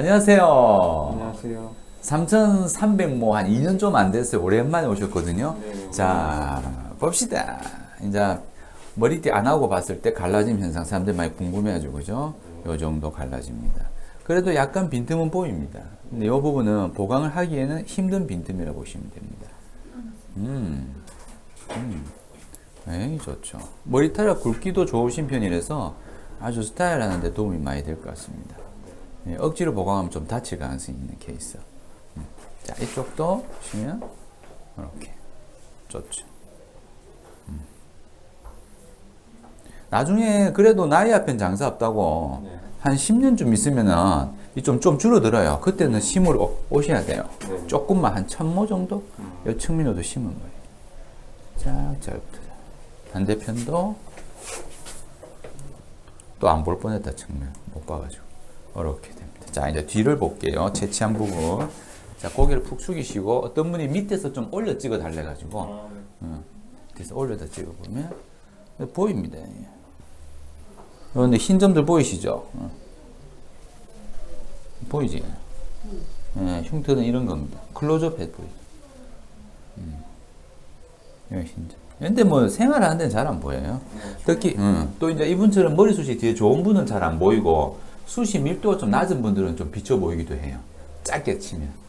안녕하세요. 안녕하세요. 3,300모 한 2년 좀 안 됐어요. 오랜만에 오셨거든요. 네, 자, 봅시다. 이제 머리띠 안 하고 봤을 때 갈라짐 현상 사람들 많이 궁금해가지고 그죠? 요 정도 갈라집니다. 그래도 약간 빈틈은 보입니다. 근데 이 부분은 보강을 하기에는 힘든 빈틈이라고 보시면 됩니다. 음, 음, 에이 좋죠. 머리카락 굵기도 좋으신 편이라서 아주 스타일하는데 도움이 많이 될 것 같습니다. 예, 억지로 보강하면 좀 다칠 가능성이 있는 케이스. 음. 자, 이쪽도 보시면 이렇게 좋죠. 음. 나중에 그래도 나이 앞엔 장사 없다고 네. 한 10년쯤 있으면은 이 좀, 좀 줄어들어요. 그때는 심으러 오- 오셔야 돼요. 네. 조금만 한 천모 정도? 음. 요 측면으로도 심은 거예요. 쫙, 잘 붙어요. 반대편도 또 안 볼 뻔했다, 측면. 못 봐가지고. 이렇게 됩니다. 자, 이제 뒤를 볼게요. 채취한 부분. 자, 고개를 푹 숙이시고, 어떤 분이 밑에서 좀 올려 찍어 달래 가지고, 아, 네. 어, 밑에서 올려다 찍어 보면, 보입니다. 예. 그런데 흰 점들 보이시죠? 어. 보이지? 예, 흉터는 이런 겁니다. 클로즈업 해 보이죠? 음. 여기 흰 점. 근데 뭐 생활하는 데는 잘 안 보여요. 특히 음, 또 이제 이분처럼 머리숱이 뒤에 좋은 분은 잘 안 보이고 숱이 밀도가 좀 낮은 분들은 좀 비쳐 보이기도 해요. 짧게 치면.